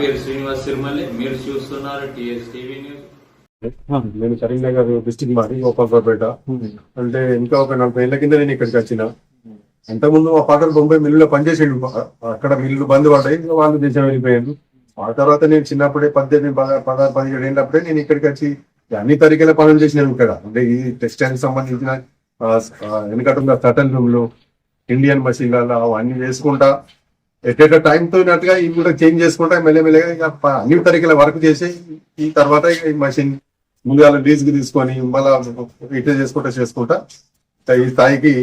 పేరు శ్రీనివాస్ తిరుమల్లి మీరు చూస్తున్నారు టిఎస్ టీవీ న్యూస్ నేను డిస్టిక్ మాది గోపాల్పేట. అంటే ఇంకా ఒక నలభై ఏళ్ళ కింద నేను ఇక్కడికి వచ్చిన. అంతకుముందు మా ఫాదర్ బొంబాయి మిల్లులో పనిచేసేడు. అక్కడ మిల్లు బంద్ పడ్డాయి వాళ్ళు దేశం వెళ్ళిపోయారు. ఆ తర్వాత నేను చిన్నప్పుడే పద్దెనిమిది పద- పదహారు పదిహేడు ఏళ్ళప్పుడే నేను ఇక్కడికి వచ్చి అన్ని తరికల పనులు చేసినాను ఇక్కడ. అంటే ఈ టెక్స్టైల్ సంబంధించిన ఆ, ఉన్న సటన్ రూమ్లు ఇండియన్ మషిన్లలో అవన్నీ వేసుకుంటా ఎట్ ఎట్ టైం తోనట్టుగా ఇవి కూడా చేంజ్ చేసుకుంటా మెల్లమెల్లగా ఇక అన్ని తరికల వర్క్ చేసి ఈ తర్వాత ఇక ఈ మషిన్ ముందుగా లీజ్కి తీసుకొని మళ్ళా ఇట్లా చేసుకుంటా చేసుకుంటా ఈ స్థాయికి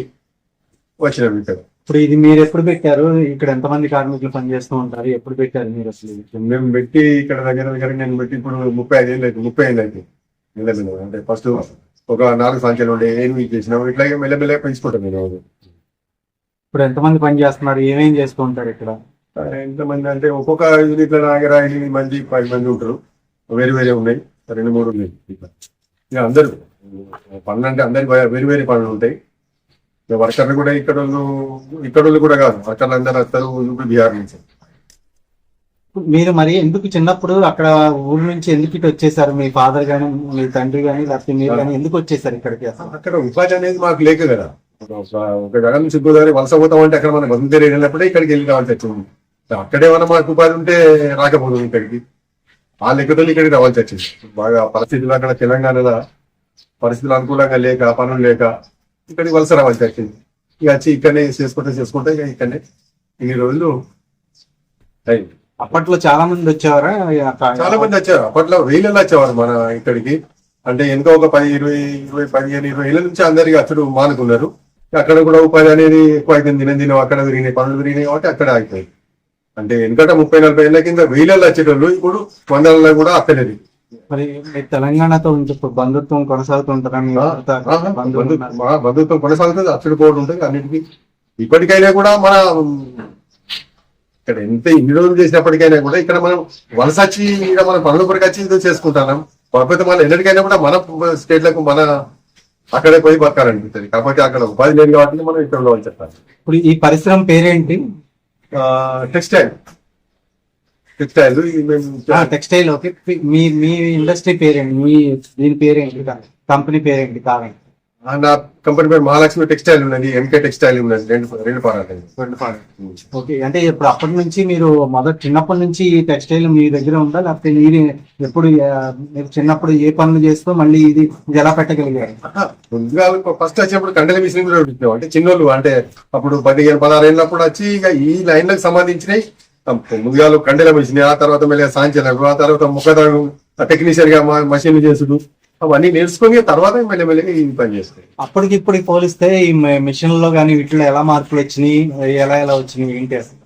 వచ్చినాం ఇక్కడ ఇప్పుడు ఇది మీరు ఎప్పుడు పెట్టారు? ఇక్కడ ఎంతమంది కార్మికులు పనిచేస్తూ ఉంటారు? ఎప్పుడు పెట్టారు మీరు అసలు? మేము పెట్టి ఇక్కడ దగ్గర దగ్గర నేను పెట్టి ఇప్పుడు ముప్పై ఐదు ఏళ్ళు అయితే ముప్పై ఏళ్ళు అయితే అంటే ఫస్ట్ ఒక నాలుగు సంఖ్యలు ఉండే ఏం చేసినాం ఇట్లాగే మెల్లమెల్లగా పెంచుకుంటాం నేను ఇప్పుడు ఎంతమంది పని చేస్తున్నారు? ఏమేం చేస్తూ ఉంటారు ఇక్కడ? ఎంతమంది అంటే ఒక్కొక్క యూనిట్ల దగ్గర ఎనిమిది మంది పది మంది ఉంటారు. వేరు వేరే ఉన్నాయి. రెండు మూడు ఉన్నాయి. ఇక అందరూ. పనులు అంటే అందరికి వేరు వేరే పనులు ఉంటాయి. వర్కర్లు కూడా ఇక్కడ వాళ్ళు ఇక్కడ కూడా కాదు. వర్కర్లు అందరూ వస్తారు యూపీ బీహార్ నుంచి. మీరు మరి ఎందుకు చిన్నప్పుడు అక్కడ ఊరు నుంచి ఎందుకు ఇటు వచ్చేసారు? మీ ఫాదర్ గాని మీ తండ్రి గాని లేకపోతే మీరు గాని ఎందుకు వచ్చేసారు ఇక్కడికి అక్కడ ఉపాధి అనేది మాకు లేక కదా. ఒక- జగన్ నుంచి గోదావరి వలస పోతాం అంటే అక్కడ మనం బతుకుతే వెళ్ళినప్పుడే ఇక్కడికి వెళ్ళి రావాల్సి వచ్చింది. అక్కడే మనం మాకు ఉపాధి ఉంటే రాకపోదు ఇక్కడికి. ఆ లెక్కతో ఇక్కడికి రావాల్సి వచ్చింది. బాగా పరిస్థితులు అక్కడ తెలంగాణలో పరిస్థితులు అనుకూలంగా లేక పనులు లేక ఇక్కడికి వలస రావాల్సి వచ్చింది. ఇక వచ్చి ఇక్కడనే చేసుకుంటే చేసుకుంటే ఇక ఇక్కడనే ఇన్ని రోజులు అయింది. అప్పట్లో చాలా మంది వచ్చేవారా? చాలా మంది వచ్చారు. అప్పట్లో వేలలో వచ్చేవారు మన ఇక్కడికి. అంటే ఇంకా ఒక పది ఇరవై ఇరవై పదిహేను ఇరవై ఏళ్ళ నుంచి అందరికి అచ్చుడు మానుకున్నారు. అక్కడ కూడా ఉపాధి అనేది ఎక్కువ అయిపోయింది. దినం దినం అక్కడ విరిగినాయి పనులు విరిగినాయి కాబట్టి అక్కడ ఆగిపోయి అంటే వెనకట ముప్పై నలభై ఏళ్ళ కింద వేలలో వచ్చేటోళ్ళు ఇప్పుడు వందలలో కూడా అక్కలేదు మరి తెలంగాణతో ఇప్పుడు బంధుత్వం కొనసాగుతుంటారా మీ భర్త బంధువులు ఉన్నారు. మా బంధుత్వం కొనసాగుతుంది అచ్చుడు పోవడం ఉంటుంది అన్నిటికీ. ఇప్పటికైనా కూడా మన ఇక్కడ ఎంత ఇన్ని రోజులు చేసినప్పటికైనా కూడా ఇక్కడ మనం వలస వచ్చి ఇక్కడ మన పనుల కొరకు వచ్చి ఇది చేసుకుంటున్నాం కాకపోతే మన ఎన్నటికైనా కూడా మన స్టేట్లకు మన అక్కడే పోయి బతకాలనిపిస్తుంది. కాకపోతే అక్కడ ఉపాధి లేదు కాబట్టి మనం ఇక్కడ ఉండవని చెప్పాలి. ఇప్పుడు ఈ పరిశ్రమ పేరేంటి? టెక్స్టైల్. Textile textile okay. మీ మీ ఇండస్ట్రీ పేరేంటి? మీ దీని పేరేంటి? కంపెనీ పేరేంటి? కావాలి నా కంపెనీ పేరు మహాలక్ష్మి టెక్స్టైల్ ఉన్నది ఎంకే టెక్స్టైల్ ఉన్నది రెండు రెండు పారాలు ఓకే అంటే ఇప్పుడు అప్పటి నుంచి మీరు మొదటి చిన్నప్పటి నుంచి ఈ టెక్స్టైల్ మీ దగ్గర ఉందా? లేకపోతే మీరు ఎప్పుడు మీరు చిన్నప్పుడు ఏ పనులు చేస్తూ మళ్ళీ ఇది ఎలా పెట్టగలిగారు? ముందుగా ఫస్ట్ వచ్చేప్పుడు కండల మిషన్ కూడా పెట్టినాం అంటే చిన్నోళ్ళు అంటే అప్పుడు పదిహేను పదహారు ఏళ్ళప్పుడు వచ్చి ఇక ఈ లైన్లకు సంబంధించినవి. ముందుగా కండెల మిషన్ ఆ తర్వాత మళ్ళీ సాంచలకు ఆ తర్వాత ముఖదాడు టెక్నీషియన్గా మషిన్ చేసుడు. అవన్నీ నేర్చుకొని తర్వాత మళ్ళీ ఈ పని చేస్తాయి. అప్పటికి ఇప్పటికి పోలిస్తే ఈ మిషన్లో కానీ వీటిలో ఎలా మార్పులు వచ్చినాయి ఎలా ఎలా వచ్చినాయి ఏంటి అసలు?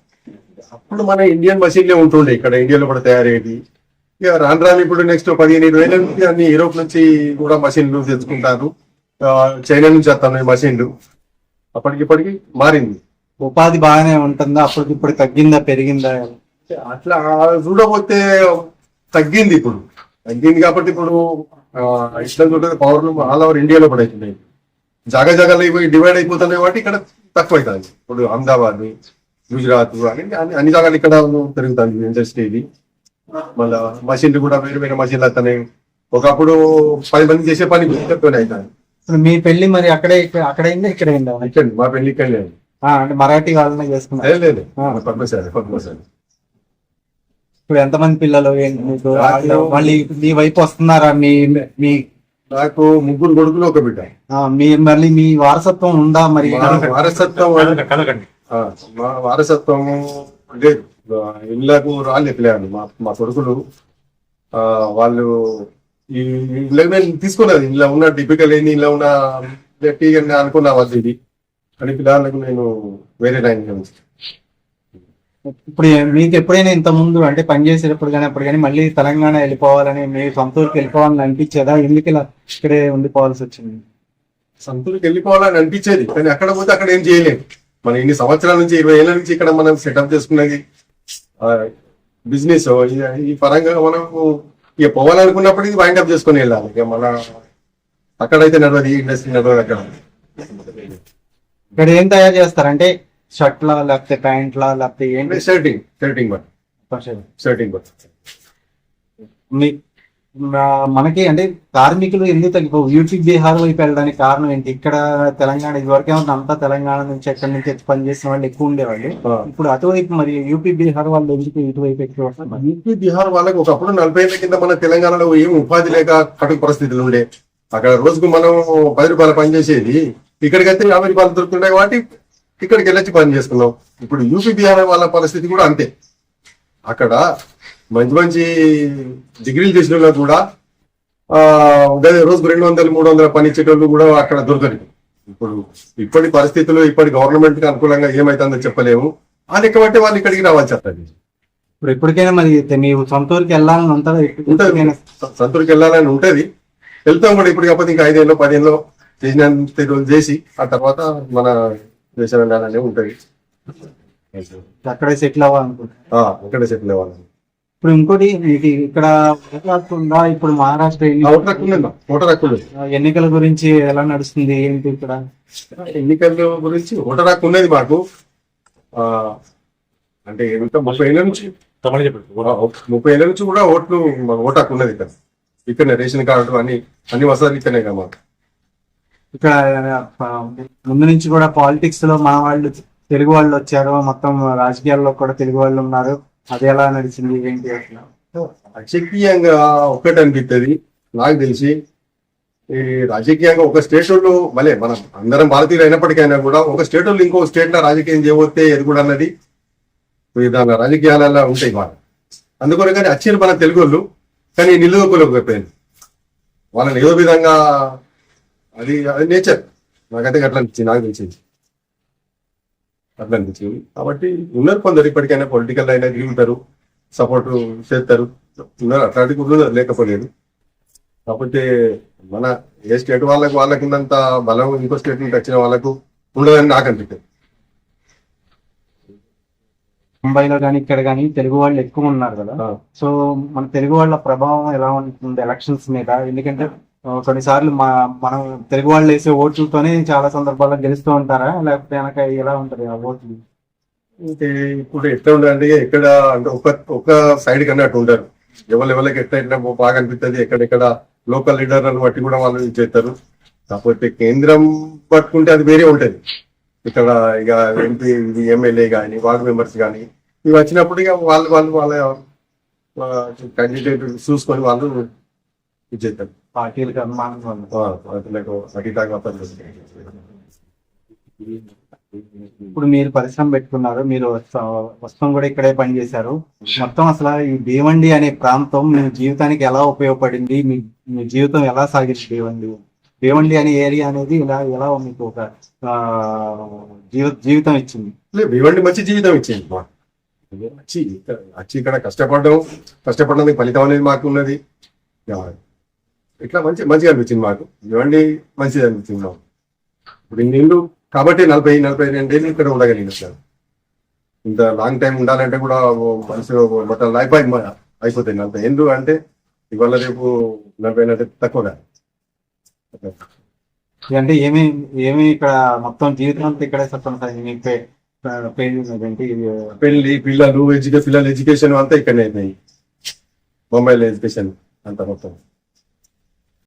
అప్పుడు మన ఇండియన్ మషిన్లే ఉంటుండే ఇక్కడ ఇండియాలో కూడా తయారయ్యేది. ఇక రాను రాను ఇప్పుడు నెక్స్ట్ పదిహేను ఇరవై ఏళ్ళ నుంచి అన్ని యూరోప్ నుంచి కూడా మషిన్లు తెచ్చుకుంటారు. చైనా నుంచి వస్తున్నాయి మషిన్లు. అప్పటికిప్పటికి మారింది. ఉపాధి బాగానే ఉంటుందా? అప్పటికి ఇప్పుడు తగ్గిందా పెరిగిందా? అట్లా చూడబోతే తగ్గింది ఇప్పుడు. తగ్గింది కాబట్టి ఇప్పుడు ఆ, ఇట్లా చూడదు పవర్లు ఆల్ ఓవర్ ఇండియాలో కూడా అవుతున్నాయి జాగా జాగాలో ఇవి డివైడ్ అయిపోతున్నాయి కాబట్టి ఇక్కడ తక్కువ అవుతుంది. ఇప్పుడు అహ్మదాబాద్ గుజరాత్ అని అన్ని- అన్ని జాగాలు ఇక్కడ పెరుగుతుంది ఇండస్ట్రీ ఇది మళ్ళా మషిన్లు కూడా వేరే వేరే మషిన్లు వస్తున్నాయి. ఒకప్పుడు పది మంది చేసే పని తక్కువనే అవుతుంది. మీ పెళ్ళి మరి అక్కడే ఇక్కడ- అక్కడైందా ఇక్కడైందా ఇక్కడ మా పెళ్ళి ఇక్కడ లేదు మరాఠీ వాళ్ళనే చేసుకున్నారు. లేదు. పద్మశాలి పద్మశాలి. ఇప్పుడు ఎంతమంది పిల్లలు? ఏంటి మీకు మళ్ళీ మీ వైపు వస్తున్నారా? మీ మీ నాకు ముగ్గురు కొడుకులు ఒక బిడ్డ. ఆ, మీ మళ్ళీ మీ వారసత్వం ఉందా మరి? వారసత్వం ఆ, మా వారసత్వము అంటే ఇళ్ళకు రాళ్ళు ఎక్కలేరు మా మా కొడుకులు ఆ, వాళ్ళు ఈ ఇళ్ళ నేను తీసుకున్నది. ఇలా ఉన్న టిపికల్ ఏంది ఇలా ఉన్న టీ అని అనుకున్నా వాళ్ళు ఇది అని పిల్లలకు నేను వేరే లైన్ నుంచి ఇప్పుడు మీకు ఎప్పుడైనా ఇంత ముందు అంటే పని చేసేటప్పుడు కానీ అప్పుడు కానీ మళ్ళీ తెలంగాణ వెళ్ళిపోవాలని మీ సొంత ఊరికి వెళ్ళిపోవాలని అనిపించేదా? ఎందుకు ఇలా ఇక్కడే ఉండిపోవాల్సి వచ్చింది? సంతూరుకి వెళ్ళిపోవాలని అనిపించేది. కానీ అక్కడ పోతే అక్కడ ఏం చేయలేము మన ఇన్ని సంవత్సరాల నుంచి ఇరవై ఏళ్ళ నుంచి ఇక్కడ మనం సెటప్ చేసుకున్నది బిజినెస్. ఈ పరంగా మనం ఇక పోవాలనుకున్నప్పుడు ఇది వైండ్ అప్ చేసుకుని వెళ్ళాలి. ఇక మన అక్కడైతే నడవదు ఈ ఇండస్ట్రీ నడవదు అక్కడ. ఇక్కడ ఏం తయారు చేస్తారంటే షర్ట్లా లేకపోతే ప్యాంట్లా లేకపోతే ఏంటి? షర్టింగ్ షర్టింగ్ బట్ మీ మా- మనకి అంటే కార్మికులు ఎందుకు తగ్గిపోవు యూపీ బీహార్ వైపు వెళ్ళడానికి కారణం ఏంటి? ఇక్కడ తెలంగాణ ఇదివరకే అంతా తెలంగాణ నుంచి ఎక్కడి నుంచి వచ్చి పనిచేసిన వాళ్ళు ఎక్కువ ఉండేవాళ్ళు. ఇప్పుడు అటువైపు మరి యూపీ బీహార్ వాళ్ళు ఎందుకు ఇటువైపు ఎక్కువ? యూపీ బీహార్ వాళ్ళకి ఒకప్పుడు నలభై ఏళ్ళ కింద మన తెలంగాణలో ఏం ఉపాధి లేక కటుకు పరిస్థితులు ఉండే. అక్కడ రోజుకు మనం పది రూపాయలు పని చేసేది. ఇక్కడికైతే యాభై రూపాయలు దొరుకుతుంటాయి కాబట్టి ఇక్కడికి వెళ్ళొచ్చి పని చేసుకున్నాం ఇప్పుడు యూపీ బీహార్ వాళ్ళ పరిస్థితి కూడా అంతే. అక్కడ మంచి మంచి డిగ్రీలు చేసిన వాళ్ళకు కూడా రోజుకు రెండు వందలు మూడు వందల పని ఇచ్చేటోళ్ళు కూడా అక్కడ దొరకదు ఇప్పుడు ఇప్పటి పరిస్థితులు ఇప్పటి గవర్నమెంట్కి అనుకూలంగా ఏమైతుందో చెప్పలేము. ఆ లెక్క బట్టి వాళ్ళు ఇక్కడికి రావాల్సి వస్తుంది ఇప్పుడు ఎప్పటికైనా మరి సొంత ఊరికి వెళ్ళాలని ఉంటుందా? సంతూర్కి వెళ్ళాలని ఉంటది. వెళ్తాం కూడా ఇప్పుడు కాకపోతే ఇంకా ఐదేళ్ళు పదేళ్ళు చేసినంత చేసి ఆ తర్వాత మన వెళ్ళాలనే ఉంటది. అక్కడే సెటిల్ అవ్వాలనుకుంటున్నారు ఆ, ఇక్కడే సెటిల్ అవ్వాలి. ఇప్పుడు ఇంకోటి మీకు ఇక్కడ మాట్లాడుతుందా ఇప్పుడు మహారాష్ట్ర ఓటర్ హక్కు ఎన్నికల గురించి ఎలా నడుస్తుంది? ఏంటి ఇక్కడ? ఎన్నికల గురించి ఓటర్ హక్కు ఉన్నది మాకు. ఆ అంటే ఎంత? ముప్పై ఏళ్ళ నుంచి? ముప్పై ఏళ్ళ నుంచి కూడా ఓట్లు ఓటు హక్కు ఉన్నది ఇక్కడ. ఇక్కడ రేషన్ కార్డు అన్ని అన్ని వసతులు ఇక్కడనే కదా మాకు. ఇక్కడ ముందు నుంచి కూడా పాలిటిక్స్లో మన వాళ్ళు తెలుగు వాళ్ళు వచ్చారు. మొత్తం రాజకీయాల్లో కూడా తెలుగు వాళ్ళు ఉన్నారు. అది ఎలా నడిచింది ఏంటి అట్లా రాజకీయంగా ఒకటి అనిపిస్తుంది నాకు తెలిసి ఈ రాజకీయంగా ఒక స్టేట్ మళ్ళీ మనం అందరం భారతీయులు అయినప్పటికైనా కూడా ఒక స్టేట్ వాళ్ళు ఇంకో స్టేట్లో రాజకీయం చేయబోతే ఇది కూడా అన్నది దాని రాజకీయాలలో ఉంటాయి మన అందుకని కానీ వచ్చిన మన తెలుగు వాళ్ళు కానీ నిలువకోలేకపోయింది వాళ్ళని ఏదో విధంగా అది అది నేచర్. నాకైతే అట్లా అనిపించింది నాకు తెలిసింది. అట్లా అనిపించింది. కాబట్టి ఉన్నారు కొందరు ఇప్పటికైనా పొలిటికల్ అయినా తిరుగుతారు సపోర్ట్ చేస్తారు. ఉన్నారు అట్లాంటి ఉన్నారు లేకపోలేదు. కాకపోతే మన ఏ స్టేట్ వాళ్ళకు వాళ్ళకి ఉన్నంత బలం ఇంకో స్టేట్ నుంచి వచ్చిన వాళ్ళకు ఉండదని నాకు అనిపిస్తుంది. ముంబైలో కానీ ఇక్కడ కానీ తెలుగు వాళ్ళు ఎక్కువ ఉన్నారు కదా. సో మన తెలుగు వాళ్ళ ప్రభావం ఎలా ఉంటుంది ఎలక్షన్స్ మీద? ఎందుకంటే కొన్నిసార్లు మా మనం తెలుగు వాళ్ళు వేసే ఓట్లతోనే చాలా సందర్భాల్లో గెలుస్తూ ఉంటారా? లేకపోతే వెనక ఎలా ఉంటది ఆ ఓట్లు? అంటే ఇప్పుడు ఎట్లా ఉండాలంటే ఎక్కడ అంటే ఒక ఒక సైడ్ కన్నా అటు ఉంటారు. ఎవరు ఎవరికి ఎట్లా ఎట్లా బాగా అనిపిస్తుంది ఎక్కడెక్కడ లోకల్ లీడర్లను బట్టి కూడా వాళ్ళు ఇది చేస్తారు. కాకపోతే కేంద్రం పట్టుకుంటే అది వేరే ఉంటది. ఇక్కడ ఇక ఎంపీ ఎమ్మెల్యే కానీ వార్డు మెంబర్స్ కానీ ఇవి వచ్చినప్పుడు ఇక వాళ్ళు వాళ్ళు వాళ్ళ క్యాండిడేట్ చూసుకొని వాళ్ళు ఇది చేస్తారు. పార్టీలకు అనుమానం ఉంది ఆ, ఇప్పుడు మీరు పరిశ్రమ పెట్టుకున్నారు మీరు వస్త- వస్త్రం కూడా ఇక్కడే పనిచేశారు. మొత్తం అసలు ఈ భీవండి అనే ప్రాంతం మీ జీవితానికి ఎలా ఉపయోగపడింది? మీ మీ జీవితం ఎలా సాగింది భీవండి భీవండి అనే ఏరియా అనేది ఇలా ఎలా మీకు ఒక జీవితం ఇచ్చింది? లేదు మంచి జీవితం ఇచ్చింది. వచ్చి ఇక్కడ వచ్చి ఇక్కడ కష్టపడడం. కష్టపడడానికి ఫలితం అనేది మాకు ఉన్నది ఇట్లా మంచి మంచిగా అనిపించింది మాకు. ఇవ్వండి మంచిది అనిపించింది మాకు. ఇప్పుడు ఇన్నేళ్ళు కాబట్టి నలభై నలభై రెండేళ్ళు ఇక్కడ ఉండగలిగిన సార్. ఇంత లాంగ్ టైం ఉండాలంటే కూడా ఓ మొత్తం లైఫ్ అయిపోతాయి నలభై ఏళ్ళు అంటే ఇవాళ రేపు నలభై అంటే తక్కువగా అంటే ఏమి ఏమి ఇక్కడ మొత్తం జీవితం అంతా ఇక్కడే ఏంటి ఇది పెళ్ళి పిల్లలు ఎడ్యుకేషన్ పిల్లల ఎడ్యుకేషన్ అంతా ఇక్కడనే అయినాయి బొంబాయిలో ఎడ్యుకేషన్ అంతా మొత్తం.